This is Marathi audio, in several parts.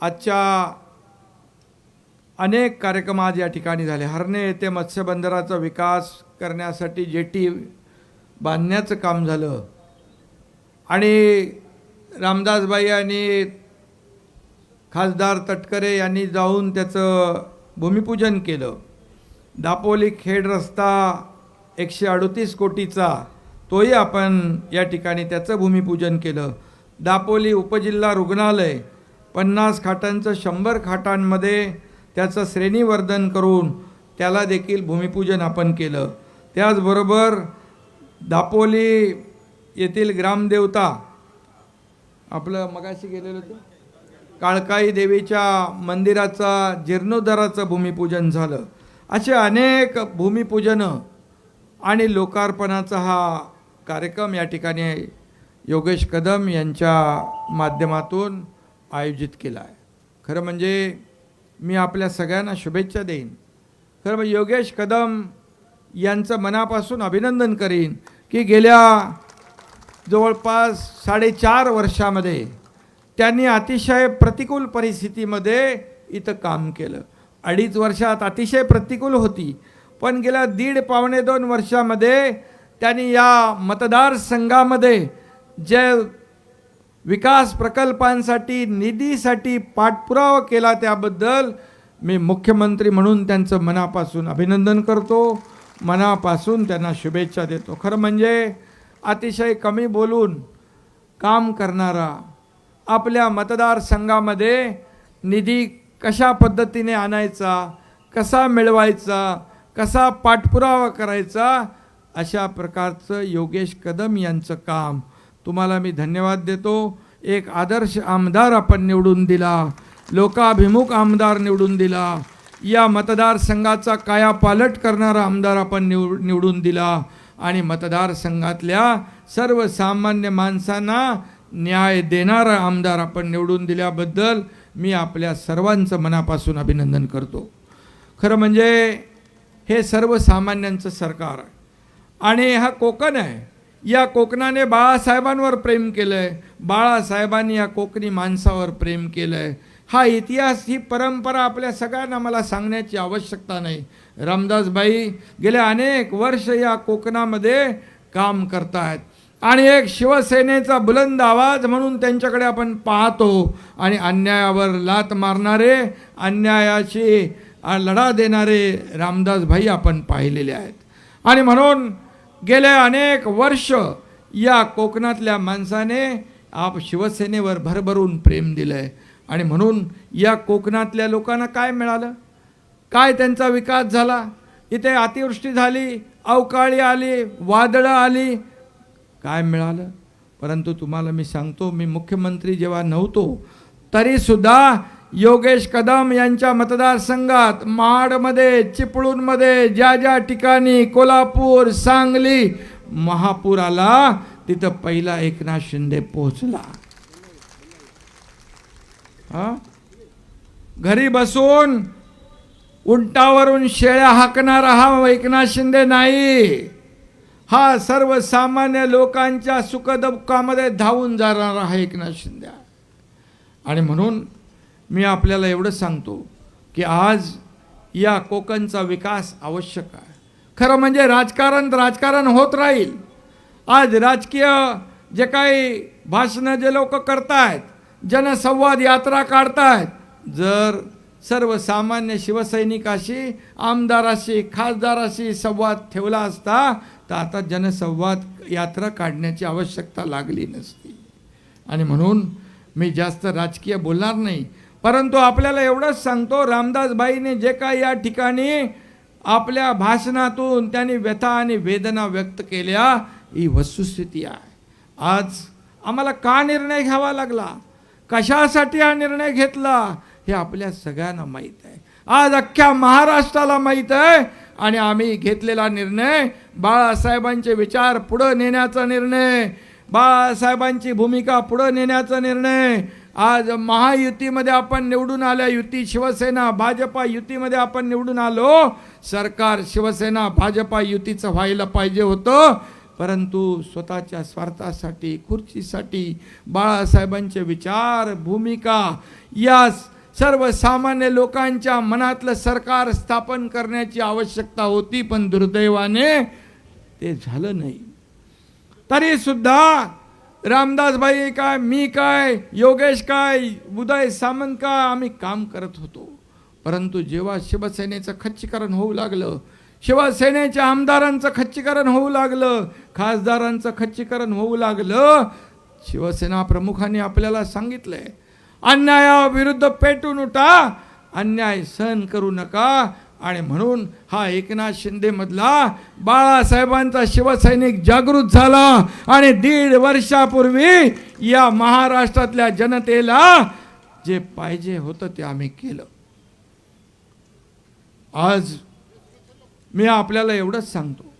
आजच्या अनेक कार्यक्रम आज या ठिकाणी झाले. हरणे येथे मत्स्यबंदराचा विकास करण्यासाठी जेटी बांधण्याचं काम झालं. आणि रामदासबाई आणि खासदार तटकरे यांनी जाऊन त्याचं भूमिपूजन केलं. दापोली खेड रस्ता एकशे अडतीस कोटीचा तोही आपण या ठिकाणी त्याचं भूमिपूजन केलं. दापोली उपजिल्हा रुग्णालय पन्नास खाटांचं शंभर खाटांमध्ये त्याचं श्रेणीवर्धन करून त्याला देखील भूमिपूजन आपण केलं. त्याचबरोबर दापोली येथील ग्रामदेवता आपलं मगाशी गेलेलं होतं काळकाई देवीच्या मंदिराचा जीर्णोद्धाराचं भूमिपूजन झालं. असे अनेक भूमिपूजनं आणि लोकार्पणाचा हा कार्यक्रम या ठिकाणी योगेश कदम यांच्या माध्यमातून आयोजित केला आहे. खरं म्हणजे मी आपल्या सगळ्यांना शुभेच्छा देईन. खरं म्हणजे योगेश कदम यांचं मनापासून अभिनंदन करीन की गेल्या जवळपास साडेचार वर्षामध्ये त्यांनी अतिशय प्रतिकूल परिस्थितीमध्ये इथं काम केलं. अडीच वर्षात अतिशय प्रतिकूल होती. पण गेल्या दीड पावणे दोन वर्षामध्ये त्यांनी या मतदारसंघामध्ये जे विकास प्रकल्पांसाठी निधीसाठी पाठपुरावा केला त्याबद्दल मी मुख्यमंत्री म्हणून त्यांचं मनापासून अभिनंदन करतो. मनापासून त्यांना शुभेच्छा देतो. खरं म्हणजे अतिशय कमी बोलून काम करणारा आपल्या मतदारसंघामध्ये निधी कशा पद्धतीने आणायचा कसा मिळवायचा कसा पाठपुरावा करायचा अशा प्रकारचं योगेश कदम यांचं काम तुम्हाला मी धन्यवाद देतो. एक आदर्श आमदार आपण निवडून दिला. लोकाभिमुख आमदार निवडून दिला. या मतदारसंघाचा कायापालट करणारा आमदार आपण निव निवडून दिला. आणि मतदारसंघातल्या सर्वसामान्य माणसांना न्याय देणारा आमदार आपण निवडून दिल्याबद्दल मी आपल्या सर्वांचं मनापासून अभिनंदन करतो. खरं म्हणजे हे सर्वसामान्यांचं सरकार आणि हा कोकण आहे. या कोकणाने बाळासाहेबांवर प्रेम केलं आहे बाळासाहेबांनी या कोकणी माणसावर प्रेम केलं आहे हा इतिहास ही परंपरा आपल्या सगळ्यांना मला सांगण्याची आवश्यकता नाही. रामदासबाई गेल्या अनेक वर्ष या कोकणामध्ये काम करत आहेत आणि एक शिवसेनेचा बुलंद आवाज म्हणून त्यांच्याकडे आपण पाहतो आणि अन्यायावर लात मारणारे अन्यायाशी लढा देणारे रामदासभाई आपण पाहिलेले आहेत. आणि म्हणून गेले अनेक वर्ष या कोकणातल्या माणसाने आप शिवसेनेवर भरभरून प्रेम दिलं आहे आणि म्हणून या कोकणातल्या लोकांना काय मिळालं? काय त्यांचा विकास झाला? इथे अतिवृष्टी झाली अवकाळी आली वादळं आली. काय मिळालं? परंतु तुम्हाला मी सांगतो मी मुख्यमंत्री जेव्हा नव्हतो तरीसुद्धा योगेश कदम यांच्या मतदारसंघात महाडमध्ये चिपळूणमध्ये ज्या ज्या ठिकाणी कोल्हापूर सांगली महापूर आला तिथं पहिला एकनाथ शिंदे पोहोचला. हा? घरी बसून उंटावरून शेळ्या हाकणारा हा एकनाथ शिंदे नाही. हा सर्वसामान्य लोकांच्या सुखदुःखामध्ये धावून जाणारा हा एकनाथ शिंदे आणि म्हणून मी आपल्याला एवढं सांगतो की आज या कोकणचा विकास आवश्यक आहे. खरं म्हणजे राजकारण राजकारण होत राहील. आज राजकीय जे काही भाषणं जे लोक करतायत जनसंवाद यात्रा काढतायत जर सर्वसामान्य शिवसैनिकाशी आमदाराशी खासदाराशी संवाद ठेवला असता तर आता जनसंवाद यात्रा काढण्याची आवश्यकता लागली नसती. आणि म्हणून मी जास्त राजकीय बोलणार नाही परंतु आपल्याला एवढंच सांगतो रामदासबाईने जे काही या ठिकाणी आपल्या भाषणातून त्यांनी व्यथा आणि वेदना व्यक्त केल्या ही वस्तुस्थिती आहे. आज आम्हाला का निर्णय घ्यावा लागला? कशासाठी हा निर्णय घेतला? हे आपल्या सगळ्यांना माहीत आहे. आज अख्ख्या महाराष्ट्राला माहीत आहे आणि आम्ही घेतलेला निर्णय बाळासाहेबांचे विचार पुढं नेण्याचा निर्णय बाळासाहेबांची भूमिका पुढं नेण्याचा निर्णय आज महायुतीमध्ये आपण निवडून आल्या युती शिवसेना भाजपा युतीमध्ये आपण निवडून आलो. सरकार शिवसेना भाजपा युतीचं व्हायला पाहिजे होतं. परंतु स्वतःच्या स्वार्थासाठी खुर्चीसाठी बाळासाहेबांचे विचार भूमिका या सर्वसामान्य लोकांच्या मनातलं सरकार स्थापन करण्याची आवश्यकता होती पण दुर्दैवाने ते झालं नाही. तरी रामदास भाई काय मी काय योगेश काय उदय सामंत काय आम्ही काम करत होतो. परंतु जेव्हा शिवसेनेचं खच्चीकरण होऊ लागलं शिवसेनेच्या आमदारांचं खच्चीकरण होऊ लागलं खासदारांचं खच्चीकरण होऊ लागलं शिवसेना प्रमुखांनी आपल्याला सांगितलंय अन्यायाविरुद्ध पेटून उठा अन्याय सहन करू नका आणि म्हणून हा एकनाथ शिंदेमधला बाळासाहेबांचा शिवसैनिक जागृत झाला आणि दीड वर्षापूर्वी या महाराष्ट्रातल्या जनतेला जे पाहिजे होतं ते आम्ही केलं. आज मी आपल्याला एवढंच सांगतो.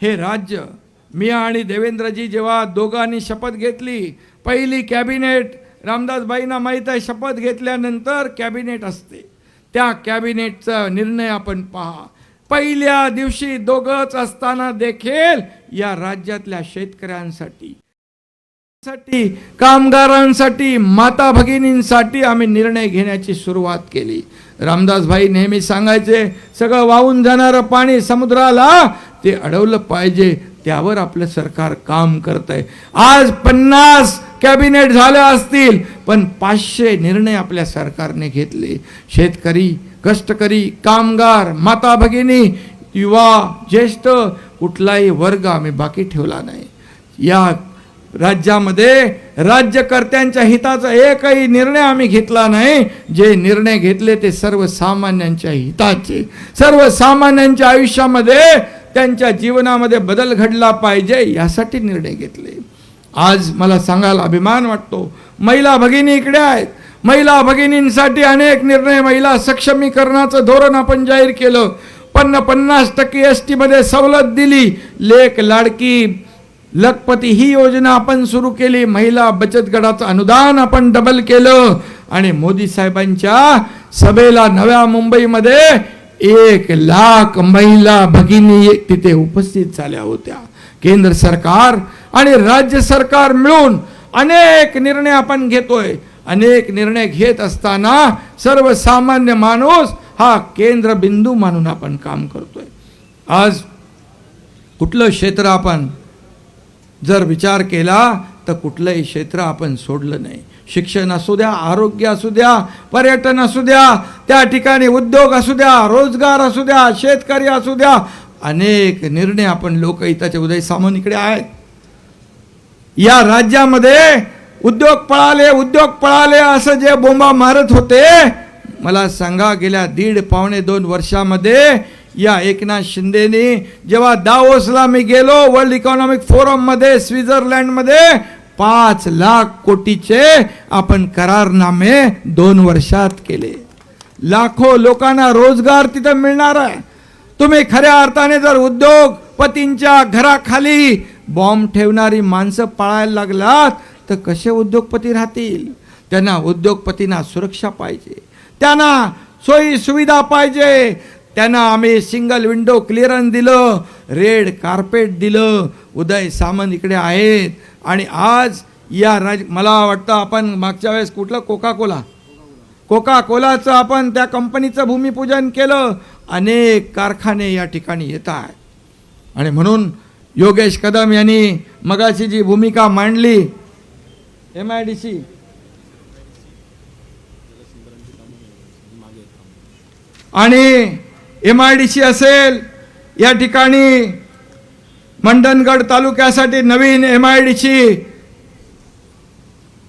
हे राज्य मी आणि देवेंद्रजी जेव्हा दोघांनी शपथ घेतली पहिली कॅबिनेट रामदासबाईंना माहीत आहे शपथ घेतल्यानंतर कॅबिनेट असते. त्या कॅबिनेटचा निर्णय आपण पहा. पहिल्या दिवशी दोघंच असताना देखील या राज्यातल्या शेतकऱ्यांसाठी साठी कामगारांसाठी माता भगिनींसाठी आम्ही निर्णय घेण्याची सुरुवात केली. रामदास भाई नेहमी सांगायचे सगळं वाहून जाणारं पाणी समुद्राला ते अडवलं पाहिजे त्यावर आपलं सरकार काम करत आहे आज पन्नास कॅबिनेट झालं असतील पण पाचशे निर्णय आपल्या सरकारने घेतले. शेतकरी कष्टकरी कामगार माता भगिनी युवा ज्येष्ठ कुठलाही वर्ग आम्ही बाकी ठेवला नाही. या राज्यामध्ये राज्यकर्त्यांच्या हिताचा एकही निर्णय आम्ही घेतला नाही. जे निर्णय घेतले ते सर्वसामान्यांच्या हिताचे. सर्वसामान्यांच्या आयुष्यामध्ये त्यांच्या जीवनामध्ये बदल घडला पाहिजे यासाठी निर्णय घेतले. आज मला सांगायला अभिमान वाटतो. महिला भगिनी इकडे आहेत. महिला भगिनींसाठी अनेक निर्णय महिला सक्षमीकरणाचं धोरण आपण जाहीर केलं. पन्न पन्नास टक्के एस टीमध्ये सवलत दिली. लेख लाडकी लखपती ही योजना आपण सुरू केली. महिला बचत गटाचं अनुदान आपण डबल केलं. आणि मोदी साहेबांच्या सभेला नव्या मुंबईमध्ये एक लाख महिला भगिनी तिथे उपस्थित झाल्या होत्या. केंद्र सरकार आणि राज्य सरकार मिळून अनेक निर्णय आपण घेतोय. अनेक निर्णय घेत असताना सर्वसामान्य माणूस हा केंद्रबिंदू मानून आपण काम करतोय. आज कुठलं क्षेत्र आपण जर विचार केला तर कुठलंही क्षेत्र आपण सोडलं नाही. शिक्षण असू द्या आरोग्य असू द्या पर्यटन असू द्या त्या ठिकाणी उद्योग असू द्या रोजगार असू द्या शेतकरी असू द्या अनेक निर्णय आपण लोकहिताचे उदय सामंत इकडे आहेत. या राज्यामध्ये उद्योग पळाले उद्योग पळाले असं जे बोंबा मारत होते मला सांगा गेल्या दीड पावणे दोन वर्षामध्ये या एकनाथ शिंदेनी जेव्हा दावोसला मी गेलो वर्ल्ड इकॉनॉमिक फोरममध्ये स्वित्झर्लंडमध्ये पाच लाख कोटीचे आपण करारनामे दोन वर्षात केले. लाखो लोकांना रोजगार तिथं मिळणार आहे. तुम्ही खऱ्या अर्थाने जर उद्योगपतींच्या घराखाली बॉम्ब ठेवणारी माणसं पाळायला लागलात तर कसे उद्योगपती राहतील? त्यांना उद्योगपतींना सुरक्षा पाहिजे. त्यांना सोयी सुविधा पाहिजे. त्यांना आम्ही सिंगल विंडो क्लिअरन्स दिलं रेड कार्पेट दिलं. उदय सामंत इकडे आहेत. आणि आज या राज मला वाटतं आपण मागच्या वेळेस कुठलं? कोका कोला कोका कोलाचं आपण त्या कंपनीचं भूमिपूजन केलं. अनेक कारखाने या ठिकाणी येत आहेत. आणि म्हणून योगेश कदम यांनी मगाशी जी भूमिका मांडली एम आय डी सी आणि एम आय डी सी असेल या ठिकाणी मंडणगड तालुक्यासाठी नवीन एम आय डी सी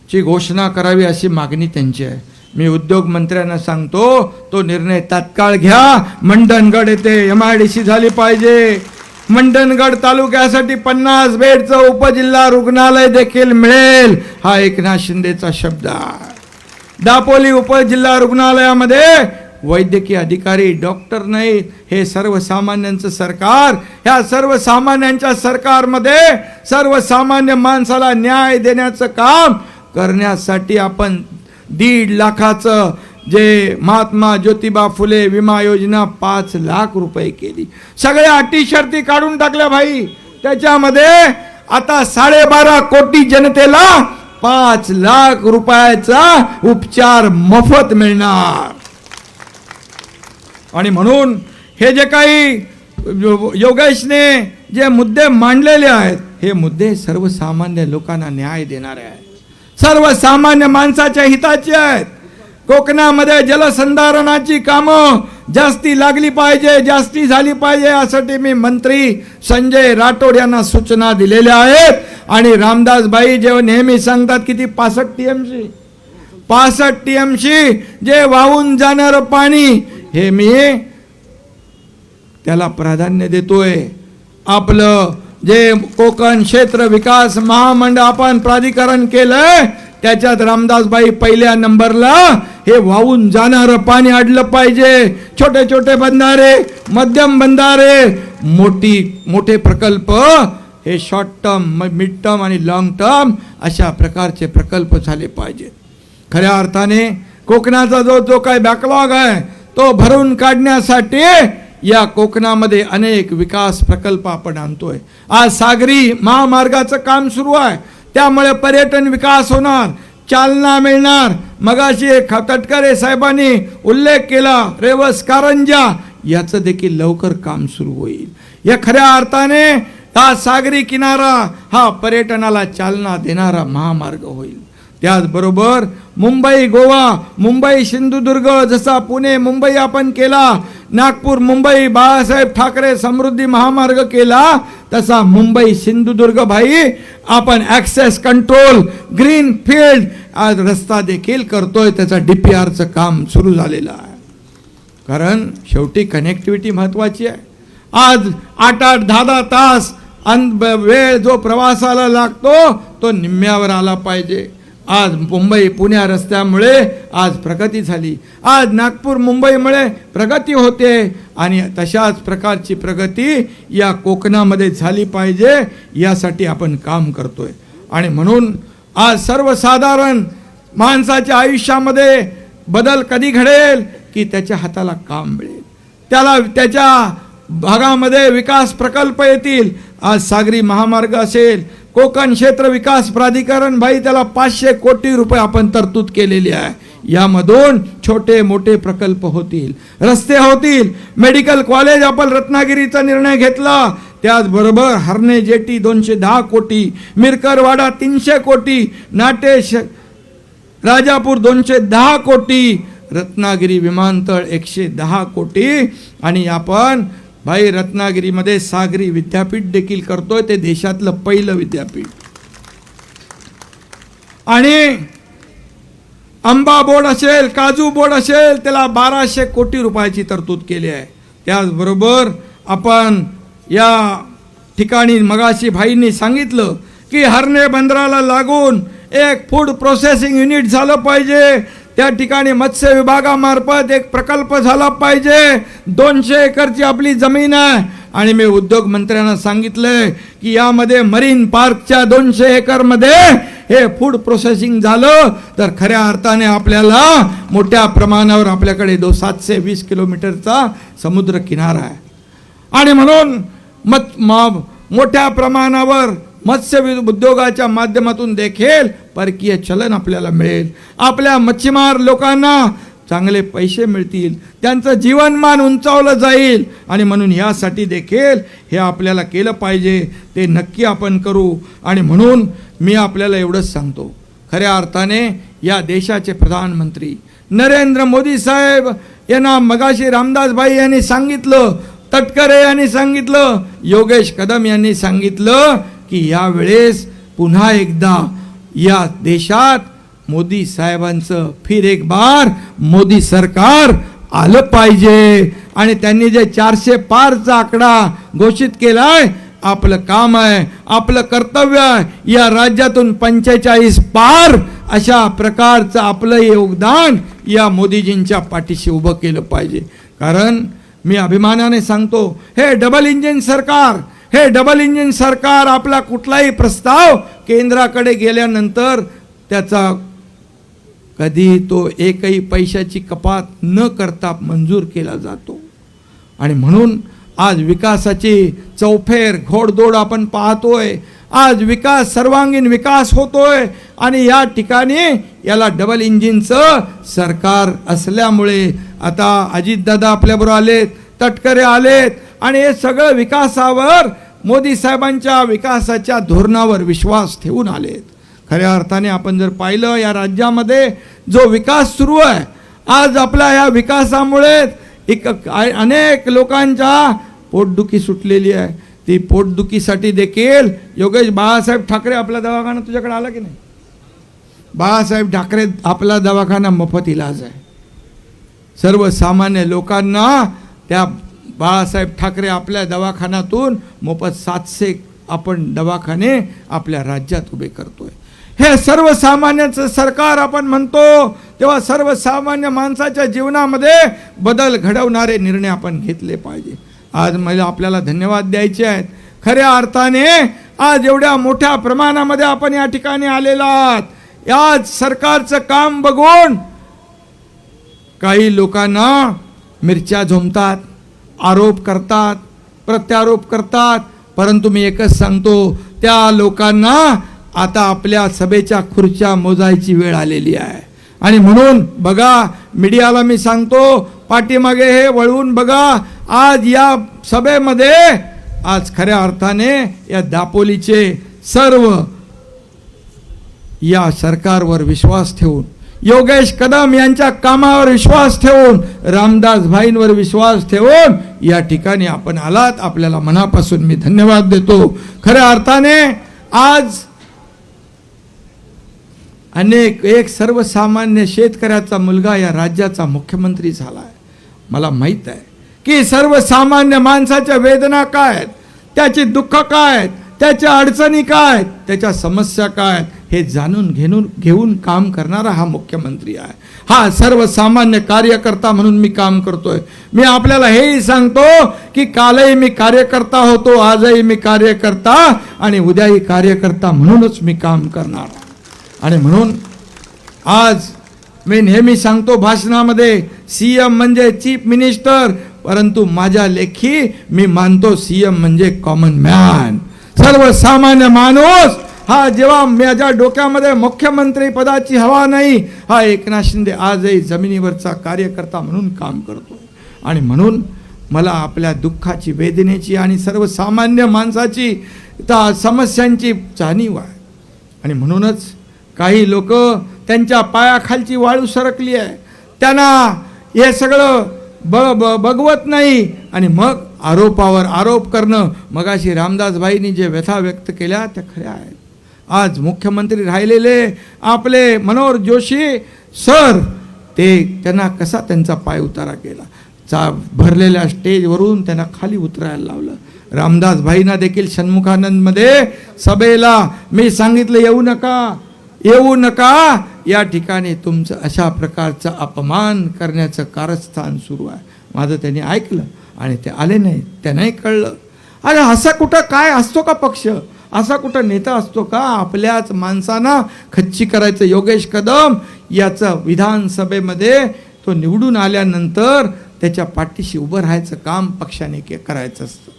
ची घोषणा करावी अशी मागणी त्यांची आहे. मी उद्योग मंत्र्यांना सांगतो तो निर्णय तात्काळ घ्या. मंडणगड येथे एम आय डी सी झाली पाहिजे. मंडणगड तालुक्यासाठी पन्नास बेडचं उपजिल्हा रुग्णालय देखील मिळेल. हा एकनाथ शिंदेचा शब्द आहे. दापोली उपजिल्हा रुग्णालयामध्ये वैद्यकीय अधिकारी डॉक्टर नाही हे सर्वसामान्यांचं सरकार. ह्या सर्वसामान्यांच्या सरकारमध्ये सर्वसामान्य माणसाला न्याय देण्याचं काम करण्यासाठी आपण दीड लाखाचं जे महात्मा ज्योतिबा फुले विमा योजना पाच लाख रुपये केली. सगळ्या अटी शर्ती काढून टाकल्या भाई. त्याच्यामध्ये आता साडेबारा कोटी जनतेला पाच लाख रुपयाचा उपचार मोफत मिळणार. आणि म्हणून हे जे काही योगेशने जे मुद्दे मांडलेले आहेत हे मुद्दे सर्वसामान्य लोकांना न्याय देणारे आहेत. सर्वसामान्य माणसाच्या हिताचे आहेत. कोकणामध्ये जलसंधारणाची कामं जास्ती लागली पाहिजे जास्ती झाली पाहिजे यासाठी मी मंत्री संजय राठोड यांना सूचना दिलेल्या आहेत. आणि रामदासबाई जेव्हा नेहमी सांगतात किती पासष्ट टी एम सी पासष्ट टी एम सी जे वाहून जाणारं पाणी हे मी त्याला प्राधान्य देतोय. आपलं जे कोकण क्षेत्र विकास महामंडळ आपण प्राधिकरण केलंय त्याच्यात रामदासबाई पहिल्या नंबरला हे वाहून जाणारं पाणी अडलं पाहिजे. छोटे छोटे बंधारे मध्यम बंधारे मोठी मोठे प्रकल्प हे शॉर्ट टर्म मिड टर्म आणि लॉंग टर्म अशा प्रकारचे प्रकल्प झाले पाहिजेत. खऱ्या अर्थाने कोकणाचा जो जो काही बॅकलॉग आहे तो भरून काढण्यासाठी या कोकणामध्ये अनेक विकास प्रकल्प आपण आणतोय. आज सागरी महामार्गाचं काम सुरू आहे. त्यामुळे पर्यटन विकास होणार चालना मिळणार. मगाशी एक तटकरे साहेबांनी उल्लेख केला रेवस कारंजा याचं देखील लवकर काम सुरू होईल. या खऱ्या अर्थाने हा सागरी किनारा हा पर्यटनाला चालना देणारा महामार्ग होईल. त्याचबरोबर मुंबई गोवा मुंबई सिंधुदुर्ग जसा पुणे मुंबई आपण केला नागपूर मुंबई बाळासाहेब ठाकरे समृद्धी महामार्ग केला तसा मुंबई सिंधुदुर्ग भाई आपण ॲक्सेस कंट्रोल ग्रीन फील्ड आज रस्ता देखील करतोय त्याचा डी पी आरचं काम सुरू झालेलं आहे. कारण शेवटी कनेक्टिव्हिटी महत्त्वाची आहे. आज आठ आठ दहा दहा तास अन ब- वेळ जो प्रवासाला लागतो तो निम्म्यावर आला पाहिजे. आज मुंबई पुण्या रस्त्यामुळे आज प्रगती झाली. आज नागपूर मुंबईमुळे प्रगती होते आणि तशाच प्रकारची प्रगती या कोकणामध्ये झाली पाहिजे यासाठी आपण काम करतोय. आणि म्हणून आज सर्वसाधारण माणसाच्या आयुष्यामध्ये बदल कधी घडेल की त्याच्या हाताला काम मिळेल. त्याला त्याच्या भागामध्ये विकास प्रकल्प येतील आज सागरी महामार्ग असेल कोकण क्षेत्र विकास प्राधिकरण भाई त्याला पाचशे कोटी रुपये आपण तरतूद केलेली आहे. यामधून छोटे मोठे प्रकल्प होतील रस्ते होतील मेडिकल कॉलेज आपण रत्नागिरीचा निर्णय घेतला. त्याचबरोबर हरणे जेटी दोनशे दहा कोटी मिरकरवाडा तीनशे कोटी नाटेश राजापूर दोनशे दहा कोटी रत्नागिरी विमानतळ एकशे दहा कोटी आणि आपण भाई रत्नागिरीमध्ये सागरी विद्यापीठ देखील करतोय ते देशातलं पहिलं विद्यापीठ. आणि आंबा बोर्ड असेल काजू बोर्ड असेल त्याला बाराशे कोटी रुपयाची तरतूद केली आहे. त्याचबरोबर आपण या ठिकाणी मगाशी भाईंनी सांगितलं की हरणे बंदराला लागून एक फूड प्रोसेसिंग युनिट झालं पाहिजे. त्या ठिकाणी मत्स्य विभागामार्फत एक प्रकल्प झाला पाहिजे. दोनशे एकरची आपली जमीन आहे. आणि मी उद्योग मंत्र्यांना सांगितलंय की यामध्ये मरीन पार्कच्या दोनशे एकरमध्ये हे फूड प्रोसेसिंग झालं तर खऱ्या अर्थाने आपल्याला मोठ्या प्रमाणावर आपल्याकडे दो सातशे वीस किलोमीटरचा समुद्र किनारा आहे. आणि म्हणून मत मोठ्या प्रमाणावर मत्स्य उद्योगाच्या माध्यमातून देखील परकीय चलन आपल्याला मिळेल. आपल्या मच्छीमार लोकांना चांगले पैसे मिळतील. त्यांचं जीवनमान उंचावलं जाईल. आणि म्हणून यासाठी देखील हे आपल्याला केलं पाहिजे. ते नक्की आपण करू. आणि म्हणून मी आपल्याला एवढंच सांगतो. खऱ्या अर्थाने या देशाचे प्रधानमंत्री नरेंद्र मोदी साहेब यांना मगाशी रामदासभाई यांनी सांगितलं तटकरे यांनी सांगितलं योगेश कदम यांनी सांगितलं की यावेळेस पुन्हा एकदा या देशात मोदी साहेबांचं फिर एक बार मोदी सरकार आलं पाहिजे. आणि त्यांनी जे चारशे पारचा आकडा घोषित केला आहे आपलं काम आहे आपलं कर्तव्य आहे या राज्यातून पंचेचाळीस पार अशा प्रकारचं आपलं योगदान या मोदीजींच्या पाठीशी उभं केलं पाहिजे. कारण मी अभिमानाने सांगतो हे डबल इंजिन सरकार हे डबल इंजिन सरकार आपला कुठलाही प्रस्ताव केंद्राकडे गेल्यानंतर त्याचा कधी तो एकही पैशाची कपात न करता मंजूर केला जातो. आणि म्हणून आज विकासाची चौफेर घोडदोड आपण पाहतोय. आज विकास सर्वांगीण विकास होतोय. आणि या ठिकाणी याला डबल इंजिनचं सरकार असल्यामुळे आता अजितदादा आपल्याबरोबर आलेत तटकरे आलेत आणि हे सगळं विकासावर मोदी साहेबांच्या विकासाच्या धोरणावर विश्वास ठेवून आलेत. खऱ्या अर्थाने आपण जर पाहिलं या राज्यामध्ये जो विकास सुरू आहे आज आपल्या या विकासामुळे एक अनेक लोकांच्या पोटदुखी सुटलेली आहे. ती पोटदुखीसाठी देखील योगेश बाळासाहेब ठाकरे आपला दवाखाना तुझ्याकडे आला की नाही? बाळासाहेब ठाकरे आपला दवाखाना मोफत इलाज आहे. सर्वसामान्य लोकांना त्या बाळासाहेब ठाकरे आपल्या दवाखान्यातून मोफत सातशे आपण दवाखाने आपल्या राज्यात उभे करतोय. हे सर्वसामान्याचं सरकार आपण म्हणतो तेव्हा सर्वसामान्य माणसाच्या जीवनामध्ये बदल घडवणारे निर्णय आपण घेतले पाहिजे. आज मला आपल्याला धन्यवाद द्यायचे आहेत. खऱ्या अर्थाने आज एवढ्या मोठ्या प्रमाणामध्ये आपण या ठिकाणी आलेला आहात. आज सरकारचं काम बघून काही लोकांना मिरच्या झोमतात. आरोप करतात प्रत्यारोप करतात. परंतु मी एकच सांगतो त्या लोकांना आता आपल्या सभेच्या खुर्च्या मोजायची वेळ आलेली आहे. आणि म्हणून बघा मीडियाला मी सांगतो पाठीमागे हे वळवून बघा आज या सभेमध्ये आज खऱ्या अर्थाने या दापोलीचे सर्व या सरकारवर विश्वास ठेवून योगेश कदम यांच्या कामावर विश्वास ठेवून रामदास भाईंवर विश्वास ठेवून या ठिकाणी आपण आलात. आपल्याला मनापासून मी धन्यवाद देतो. खऱ्या अर्थाने आज अनेक एक सर्वसामान्य शेतकऱ्याचा मुलगा या राज्याचा मुख्यमंत्री झाला आहे. मला माहीत आहे की सर्वसामान्य माणसाच्या वेदना काय आहेत? त्याची दुःख काय आहेत? त्याच्या अडचणी काय आहेत? त्याच्या समस्या काय आहेत? हे जाणून घेऊन घेऊन काम करणारा हा मुख्यमंत्री आहे. हा सर्वसामान्य कार्यकर्ता म्हणून मी काम करतोय. मी आपल्याला हेही सांगतो की कालही मी कार्यकर्ता होतो आजही मी कार्यकर्ता आणि उद्याही कार्यकर्ता म्हणूनच मी काम करणार. आणि म्हणून आज मी नेहमी सांगतो भाषणामध्ये सी एम म्हणजे चीफ मिनिस्टर परंतु माझ्या लेखी मी मानतो सी एम म्हणजे कॉमन मॅन. सर्वसामान्य माणूस हा जेव्हा माझ्या डोक्यामध्ये मुख्यमंत्री पदाची हवा नाही हा एकनाथ शिंदे आजही जमिनीवरचा कार्यकर्ता म्हणून काम करतो. आणि म्हणून मला आपल्या दुःखाची वेदनेची आणि सर्वसामान्य माणसाची त्या समस्यांची जाणीव आहे. आणि म्हणूनच काही लोक त्यांच्या पायाखालची वाळू सरकली आहे. त्यांना हे सगळं ब ब बघवत नाही. आणि मग आरोपावर आरोप करणं मगाशी रामदासबाईंनी जे व्यथा व्यक्त केल्या त्या खऱ्या आहेत. आज मुख्यमंत्री राहिलेले आपले मनोहर जोशी सर ते त्यांना कसा त्यांचा पाय उतारा केला? चा भरलेल्या स्टेजवरून त्यांना खाली उतरायला लावलं. रामदास भाईंना देखील षण्मुखानंदमध्ये सभेला मी सांगितलं येऊ नका येऊ नका या ठिकाणी तुमचं अशा प्रकारचं अपमान करण्याचं कारस्थान सुरू आहे. माझं त्यांनी ऐकलं आणि ते आले नाही त्यांनाही कळलं. अरे असं कुठं काय असतो का पक्ष? असा कुठं नेता असतो का? आपल्याच माणसांना खच्ची करायचं योगेश कदम याचं विधानसभेमध्ये तो निवडून आल्यानंतर त्याच्या पाठीशी उभं राहायचं काम पक्षाने के करायचं असतं.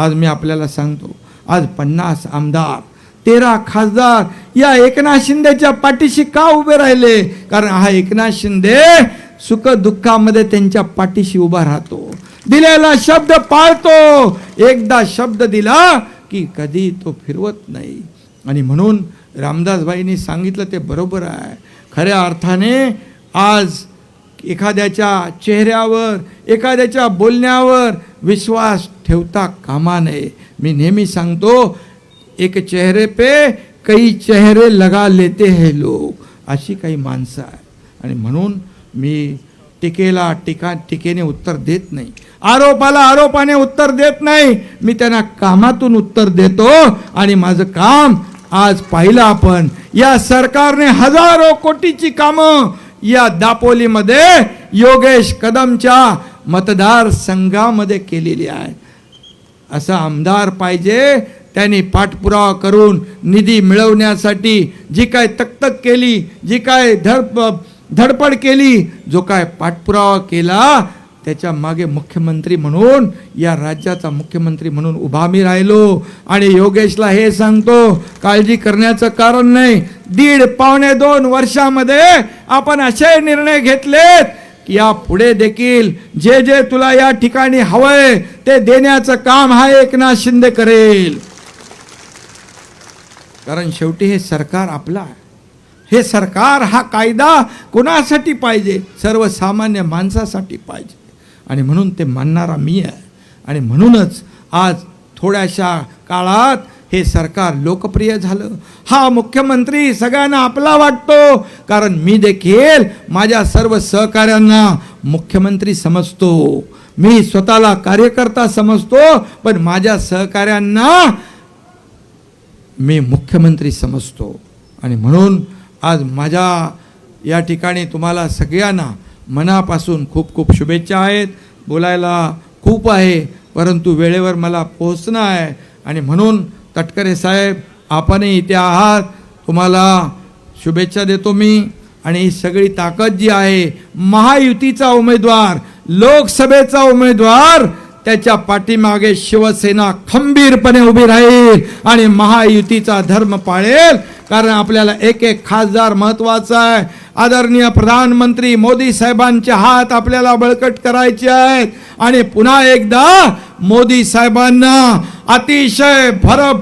आज मी आपल्याला सांगतो आज पन्नास आमदार तेरा खासदार या एकनाथ शिंदेच्या पाठीशी का उभे राहिले? कारण हा एकनाथ शिंदे सुख दुःखामध्ये त्यांच्या पाठीशी उभा राहतो. दिलेला शब्द पाळतो. एकदा शब्द दिला की कधी तो फिरवत नाही. आणि म्हणून रामदासबाईंनी सांगितलं ते बरोबर आहे. खऱ्या अर्थाने आज एखाद्याच्या चेहऱ्यावर एखाद्याच्या बोलण्यावर विश्वास ठेवता कामा नये. मी नेहमी सांगतो एक चेहरे पे कई चेहरे लगा लेते हैं लोग. अशी काही माणसं आहे आणि म्हणून मी टीकेला टीका टीकेने उत्तर देत नाही. आरोपाला आरोपाने उत्तर देत नाही. मी त्यांना कामातून उत्तर देतो आणि माझं काम आज पाहिलं आपण. या सरकारने हजारो कोटीची कामं या दापोलीमध्ये योगेश कदमच्या मतदारसंघामध्ये केलेली आहे. असा आमदार पाहिजे त्यांनी पाठपुरावा करून निधी मिळवण्यासाठी जी काय तकतक केली जी काय धर धडपड केली. जो काय पाठपुरावा केला त्याच्यामागे मुख्यमंत्री म्हणून या राज्याचा मुख्यमंत्री म्हणून उभा मी राहिलो. आणि योगेशला हे सांगतो काळजी करण्याचं कारण नाही. दीड पावणे दोन वर्षामध्ये आपण असे निर्णय घेतलेत की या पुढे देखील जे जे तुला या ठिकाणी हवंय ते देण्याचं काम हा एकनाथ शिंदे करेल. कारण शेवटी हे सरकार आपलं आहे. हे सरकार हा कायदा कोणासाठी पाहिजे? सर्वसामान्य माणसासाठी पाहिजे. आणि म्हणून ते मानणारा मी आहे. आणि म्हणूनच आज थोड्याशा काळात हे सरकार लोकप्रिय झालं. हा मुख्यमंत्री सगळ्यांना आपला वाटतो. कारण मी देखील माझ्या सर्व सहकाऱ्यांना मुख्यमंत्री समजतो. मी स्वतःला कार्यकर्ता समजतो पण माझ्या सहकाऱ्यांना मी मुख्यमंत्री समजतो. आणि म्हणून आज माझ्या या ठिकाणी तुम्हाला सगळ्यांना मनापासून खूप खूप शुभेच्छा आहेत. बोलायला खूप आहे परंतु वेळेवर मला पोहोचणं आहे. आणि म्हणून तटकरे साहेब आपणही इथे आहात. तुम्हाला शुभेच्छा देतो मी. आणि ही सगळी ताकद जी आहे महायुतीचा उमेदवार लोकसभेचा उमेदवार त्याच्या पाठीमागे शिवसेना खंबीरपणे उभी राहील आणि महायुतीचा धर्म पाळेल. कारण आपल्याला एक एक खासदार महत्त्वाचा आहे. आदरणीय प्रधानमंत्री मोदी साहेबांचे हात आपल्याला बळकट करायचे आहेत. आणि पुन्हा एकदा मोदी साहेबांना अतिशय भर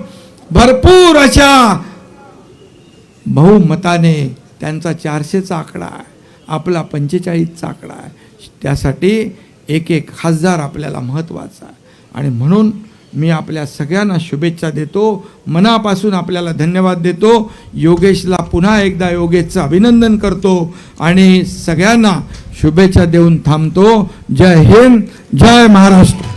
भरपूर अशा बहुमताने त्यांचा चारशेचा आकडा आहे. आपला पंचेचाळीसचा आकडा आहे. त्यासाठी एक एक खासदार आपल्याला महत्त्वाचा आहे. आणि म्हणून मी आपल्या सगळ्यांना शुभेच्छा देतो. मनापासून आपल्याला धन्यवाद देतो. योगेशला पुन्हा एकदा योगेशचं अभिनंदन करतो आणि सगळ्यांना शुभेच्छा देऊन थांबतो. जय हिंद जय महाराष्ट्र.